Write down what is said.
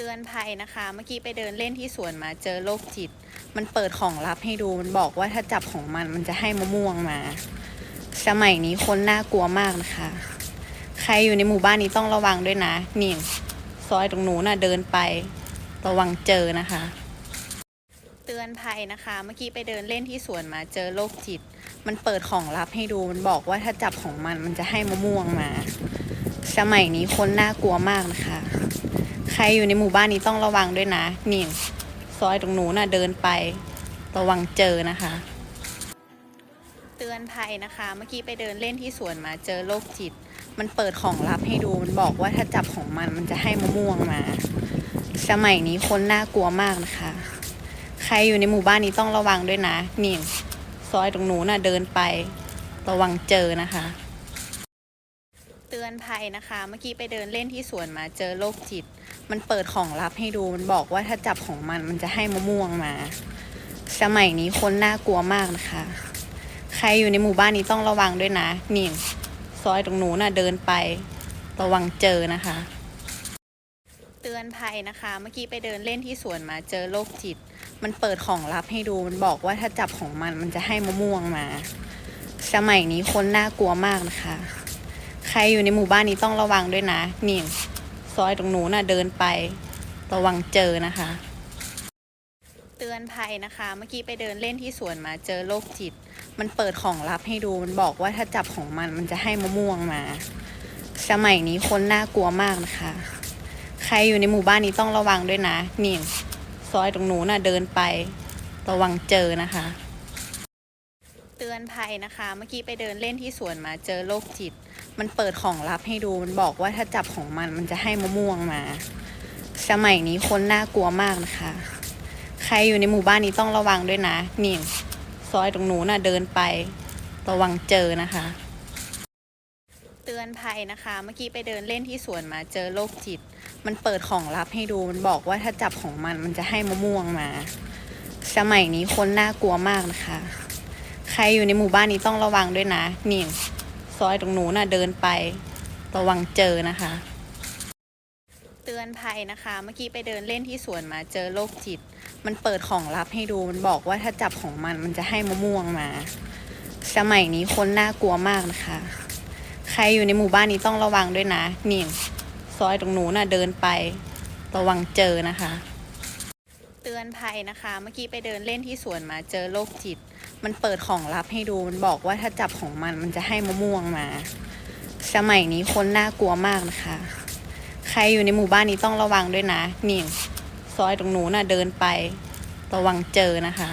ตือนภัยนะคะ เมื่อกี้ไปเดินเล่นที่สวนมาเจอโรคจิต มันเปิดของลับให้ดู มันบอกว่าถ้าจับของมันมันจะให้มะม่วงมา สมัยนี้คนน่ากลัวมากนะคะ ใครอยู่ในหมู่บ้านนี้ต้องระวังด้วยนะนี่ซอยตรงหนูน่ะเดินไประวังเจอนะคะ เตือนภัยนะคะ เมื่อกี้ไปเดินเล่นที่สวนมาเจอโรคจิต มันเปิดของลับให้ดู มันบอกว่าถ้าจับของมันมันจะให้มะม่วงมา สมัยนี้คนน่ากลัวมากนะคะ ใครอยู่ในหมู่บ้านนี้ต้องระวังด้วยนะนี่ซอยตรงหนูน่ะเดินไประวังเจอนะคะ เตือนภัยนะคะ เมื่อกี้ไปเดินเล่นที่สวนมาเจอโรคจิต มันเปิดของลับให้ดูมันบอกว่าถ้าจับของมันมันจะให้มะม่วงมา สมัยนี้คนน่ากลัวมากนะคะ ใครอยู่ในหมู่บ้านนี้ต้องระวังด้วยนะนี่ซอยตรงหนูน่ะเดินไประวังเจอนะคะ เตือนภัยนะคะ เมื่อกี้ไปเดินเล่นที่สวนมาเจอโรคจิต มันเปิดของลับให้ดูมันบอกว่าถ้าจับของมันมันจะให้มะม่วงมา สมัยนี้คนน่ากลัวมากนะคะ ใครอยู่ในหมู่บ้านนี้ต้องระวังด้วยนะ นี่ซอยตรงหนูน่ะเดินไประวังเจอนะคะ เตือนภัยนะคะ เมื่อกี้ไปเดินเล่นที่สวนมาเจอโรคจิต มันเปิดของลับให้ดูมันบอกว่าถ้าจับของมันมันจะให้มะม่วงมา สมัยนี้คนน่ากลัวมากนะคะ ใครอยู่ในหมู่บ้านนี้ต้องระวังด้วยนะนี่ซอยตรงหนูน่ะเดินไประวังเจอนะคะ เตือนภัยนะคะ เมื่อกี้ไปเดินเล่นที่สวนมาเจอโรคจิต มันเปิดของลับให้ดูมันบอกว่าถ้าจับของมันมันจะให้มะม่วงมา สมัยนี้คนน่ากลัวมากนะคะ ใครอยู่ในหมู่บ้านนี้ต้องระวังด้วยนะนี่ซอยตรงหนูน่ะเดินไประวังเจอนะคะ เตือนภัยนะคะ เมื่อกี้ไปเดินเล่นที่สวนมาเจอโรคจิต มันเปิดของลับให้ดูมันบอกว่าถ้าจับของมันมันจะให้มะม่วงมา สมัยนี้คนน่ากลัวมากนะคะ ใครอยู่ในหมู่บ้านนี้ต้องระวังด้วยนะ นี่ซอยตรงหนูน่ะเดินไประวังเจอนะคะ เตือนภัยนะคะ เมื่อกี้ไปเดินเล่นที่สวนมาเจอโรคจิต มันเปิดของลับให้ดูมันบอกว่าถ้าจับของมันมันจะให้มะม่วงมา สมัยนี้คนน่ากลัวมากนะคะ ใครอยู่ในหมู่บ้านนี้ต้องระวังด้วยนะนี่ ซอยตรงหนูน่ะเดินไประวังเจอนะคะ เตือนภัยนะคะ เมื่อกี้ไปเดินเล่นที่สวนมาเจอโรคจิต มันเปิดของลับให้ดูมันบอกว่าถ้าจับของมันมันจะให้มะม่วงมา สมัยนี้คนน่ากลัวมากนะคะ ใครอยู่ในหมู่บ้านนี้ต้องระวังด้วยนะนี่ซอยตรงหนูน่ะเดินไประวังเจอนะคะ เตือนภัยนะคะ เมื่อกี้ไปเดินเล่นที่สวนมาเจอโรคจิต มันเปิดของลับให้ดู มันบอกว่าถ้าจับของมันมันจะให้มะม่วงมา สมัยนี้คนน่ากลัวมากนะคะ ใครอยู่ในหมู่บ้านนี้ต้องระวังด้วยนะ นี่ซอยตรงหนูน่ะเดินไประวังเจอนะคะ